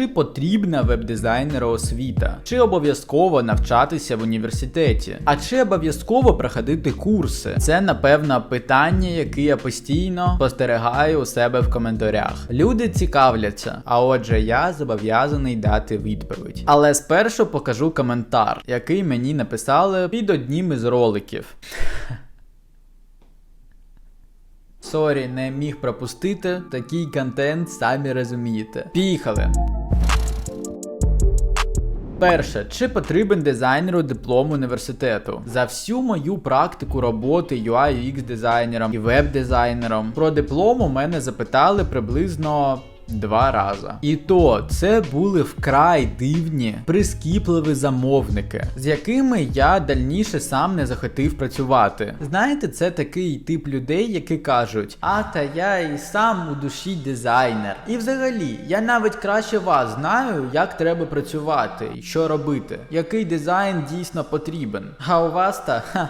Чи потрібна веб-дизайнеру освіта? Чи обов'язково навчатися в університеті? А чи обов'язково проходити курси? Це напевно питання, яке я постійно спостерігаю у себе в коментарях. Люди цікавляться, а отже, я зобов'язаний дати відповідь. Але спершу покажу коментар, який мені написали під одним із роликів. Сорі, не міг пропустити такий контент, самі розумієте. Поїхали. Перше, чи потрібен дизайнеру диплом університету? За всю мою практику роботи UI UX дизайнером і веб-дизайнером про диплом у мене запитали приблизно. Два рази. І то це були вкрай дивні, прискіпливі замовники, з якими я дальніше сам не захотів працювати. Знаєте, це такий тип людей, які кажуть: а та я і сам у душі дизайнер. І взагалі, я навіть краще вас знаю, як треба працювати і що робити, який дизайн дійсно потрібен. А у вас та ха.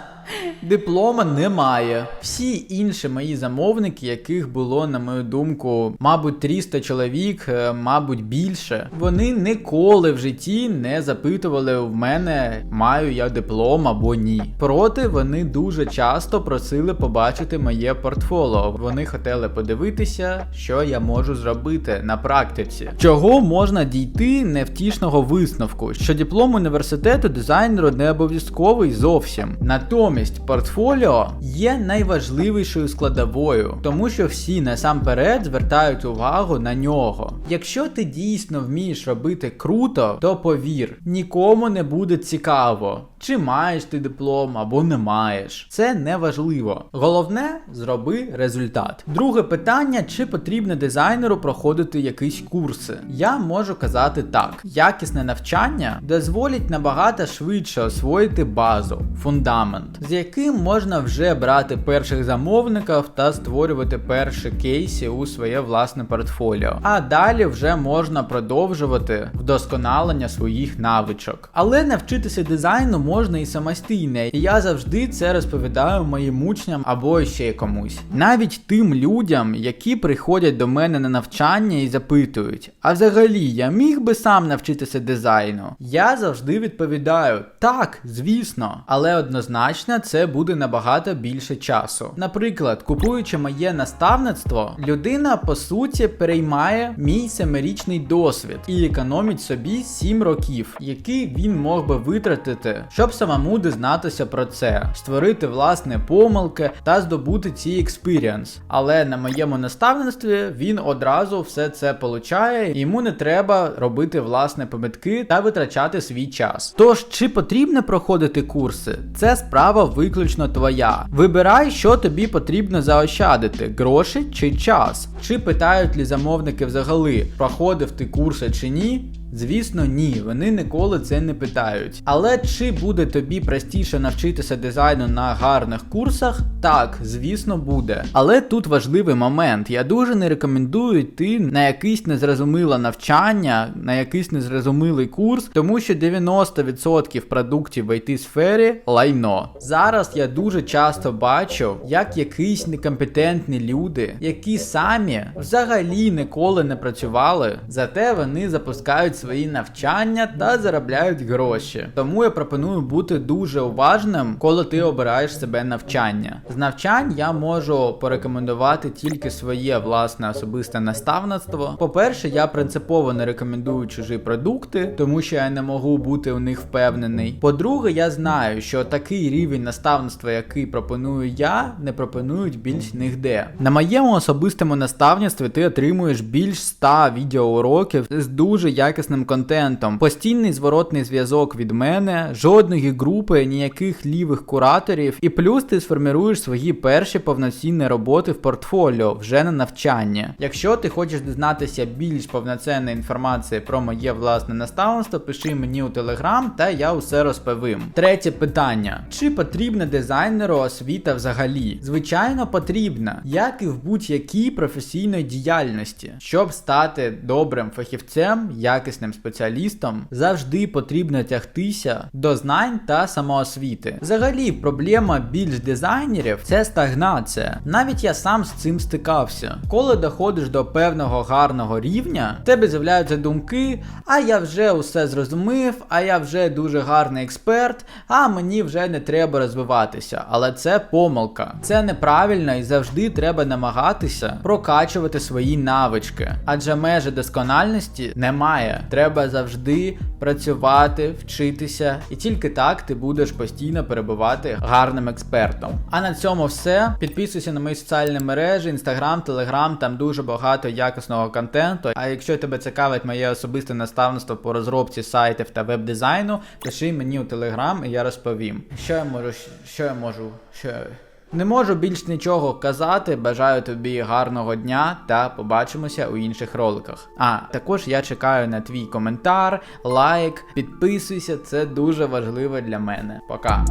Диплома немає. Всі інші мої замовники, яких було, на мою думку, мабуть, 300 чоловік, е, мабуть, більше, вони ніколи в житті не запитували в мене, маю я диплом або ні. Проте вони дуже часто просили побачити моє портфоліо. Вони хотіли подивитися, що я можу зробити на практиці. Чого можна дійти невтішного висновку, що диплом університету дизайнеру не обов'язковий зовсім. Натомість портфоліо є найважливішою складовою, тому що всі насамперед звертають увагу на нього. Якщо ти дійсно вмієш робити круто, то повір, нікому не буде цікаво. Чи маєш ти диплом або не маєш. Це не важливо. Головне зроби результат. Друге питання: чи потрібно дизайнеру проходити якісь курси? Я можу казати так: якісне навчання дозволить набагато швидше освоїти базу, фундамент, з яким можна вже брати перших замовників та створювати перші кейси у своє власне портфоліо. А далі вже можна продовжувати вдосконалення своїх навичок. Але навчитися дизайну можна і самостійно, і я завжди це розповідаю моїм учням або ще комусь. Навіть тим людям, які приходять до мене на навчання і запитують: а взагалі я міг би сам навчитися дизайну? Я завжди відповідаю: так, звісно, але однозначно це буде набагато більше часу. Наприклад, купуючи моє наставництво, людина по суті переймає мій семирічний досвід і економить собі 7 років, які він мог би витратити, щоб самому дізнатися про це, створити власне помилки та здобути ці експіріанс. Але на моєму наставництві він одразу все це получає, і йому не треба робити власне помитки та витрачати свій час. Тож, чи потрібно проходити курси? Це справа виключно твоя. Вибирай, що тобі потрібно заощадити: гроші чи час. Чи питають лі замовники взагалі, проходив ти курси чи ні? Звісно, ні, вони ніколи це не питають. Але чи буде тобі простіше навчитися дизайну на гарних курсах? Так, звісно, буде. Але тут важливий момент. Я дуже не рекомендую йти на якесь незрозуміле навчання, на якийсь незрозумілий курс, тому що 90% продуктів в it сфері лайно. Зараз я дуже часто бачу, як якісь некомпетентні люди, які самі взагалі ніколи не працювали, зате вони запускають свої навчання та заробляють гроші. Тому я пропоную бути дуже уважним, коли ти обираєш себе навчання. З навчань я можу порекомендувати тільки своє власне особисте наставництво. По-перше, я принципово не рекомендую чужі продукти, тому що я не можу бути у них впевнений. По-друге, я знаю, що такий рівень наставництва, який пропоную я, не пропонують більш нігде. На моєму особистому наставництві ти отримуєш більш 100 відеоуроків з дуже якісним контентом, постійний зворотний зв'язок від мене, жодної групи, ніяких лівих кураторів, і плюс ти сформіруєш свої перші повноцінні роботи в портфоліо вже на навчання. Якщо ти хочеш дізнатися більш повноцінної інформації про моє власне наставництво, пиши мені у телеграм, та я усе розповім. Третє питання: чи потрібна дизайнеру освіта взагалі? Звичайно, потрібна, як і в будь-якій професійної діяльності, щоб стати добрим фахівцем, якісним якісним спеціалістом, завжди потрібно тягтися до знань та самоосвіти. Взагалі, проблема більш дизайнерів це стагнація. Навіть я сам з цим стикався. Коли доходиш до певного гарного рівня, в тебе з'являються думки, а я вже усе зрозумів, а я вже дуже гарний експерт, а мені вже не треба розвиватися. Але це помилка. Це неправильно і завжди треба намагатися прокачувати свої навички. Адже межі доскональності немає. Треба завжди працювати, вчитися, і тільки так ти будеш постійно перебувати гарним експертом. А на цьому все. Підписуйся на мої соціальні мережі, інстаграм, телеграм, там дуже багато якісного контенту. А якщо тебе цікавить моє особисте наставництво по розробці сайтів та веб-дизайну, пиши мені у телеграм і я розповім. Що я можу, що я можу, що я... Не можу більш нічого казати. Бажаю тобі гарного дня та побачимося у інших роликах. А також я чекаю на твій коментар, лайк, підписуйся, це дуже важливо для мене. Пока.